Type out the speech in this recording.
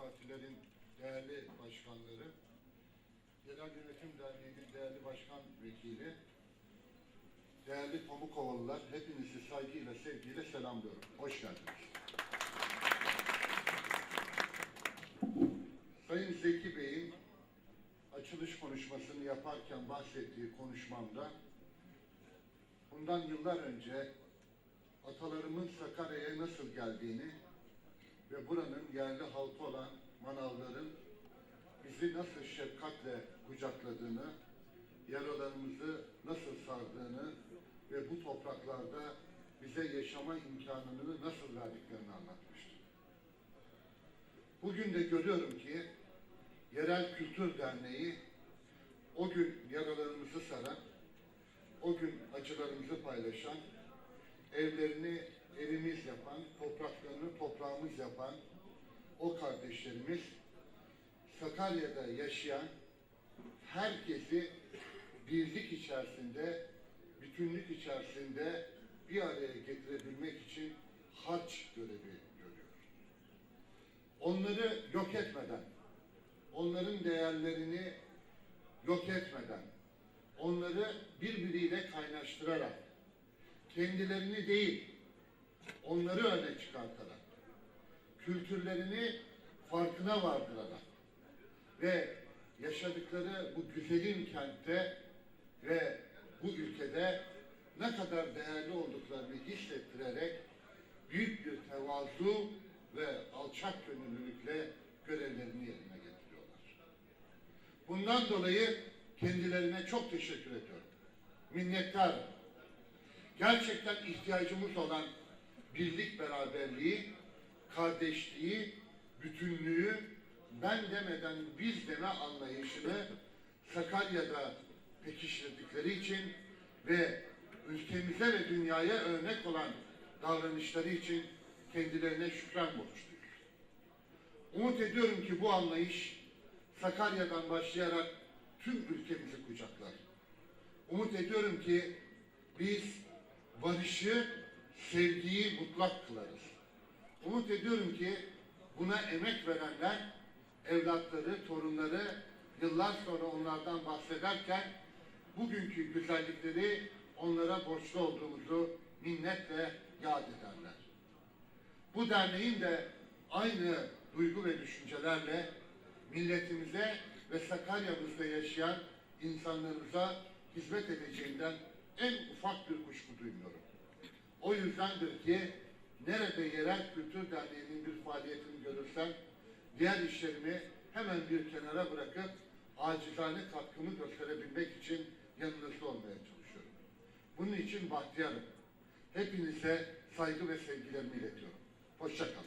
partilerin değerli başkanları, Genel Yönetim Derneği'nin değerli başkan vekili, değerli Pamukovalılar, hepinizi saygıyla, sevgiyle selamlıyorum. Hoş geldiniz. Sayın Zeki Bey'in açılış konuşmasını yaparken bahsettiği konuşmamda bundan yıllar önce atalarımın Sakarya'ya nasıl geldiğini ve buranın yerli halkı olan manavların bizi nasıl şefkatle kucakladığını, yaralarımızı nasıl sardığını ve bu topraklarda bize yaşama imkanını nasıl verdiklerini anlatmıştı. Bugün de görüyorum ki Yerel Kültür Derneği o gün yaralarımızı saran, o gün acılarımızı paylaşan, evlerini evimiz yapan, topraklarını toprağımız yapan o kardeşlerimiz Sakarya'da yaşayan herkesi birlik içerisinde, bütünlük içerisinde bir araya getirebilmek için harç görevi görüyor. Onları yok etmeden, onların değerlerini yok etmeden, onları birbiriyle kaynaştırarak, kendilerini değil, onları öne çıkartarak, kültürlerini farkına vardırarak ve yaşadıkları bu güzelim kentte ve bu ülkede ne kadar değerli olduklarını hissettirerek büyük bir tevazu ve alçak gönüllülükle görevlerini yerine getiriyorlar. Bundan dolayı kendilerine çok teşekkür ediyorum. Minnettarım. Gerçekten ihtiyacımız olan birlik beraberliği, kardeşliği, bütünlüğü ben demeden biz deme anlayışını Sakarya'da pekiştirdikleri için ve ülkemize ve dünyaya örnek olan davranışları için kendilerine şükran borçluyuz. Umut ediyorum ki bu anlayış Sakarya'dan başlayarak tüm ülkemizi kucaklar. Umut ediyorum ki biz barışı, sevgiyi mutlak kılarız. Umut ediyorum ki buna emek verenler, evlatları, torunları yıllar sonra onlardan bahsederken bugünkü güzellikleri onlara borçlu olduğumuzu minnetle yad ederler. Bu derneğin de aynı duygu ve düşüncelerle milletimize ve Sakarya'mızda yaşayan insanlarımıza hizmet edeceğinden en ufak bir kuşku duymuyorum. O yüzdendir ki nerede yerel kültür derneğinin bir faaliyetini görürsem diğer işlerimi hemen bir kenara bırakıp acizane katkımı gösterebilmek için yanınızda olmaya çalışıyorum. Bunun için bahtiyarım. Hepinize saygı ve sevgilerimi iletiyorum. Hoşçakalın.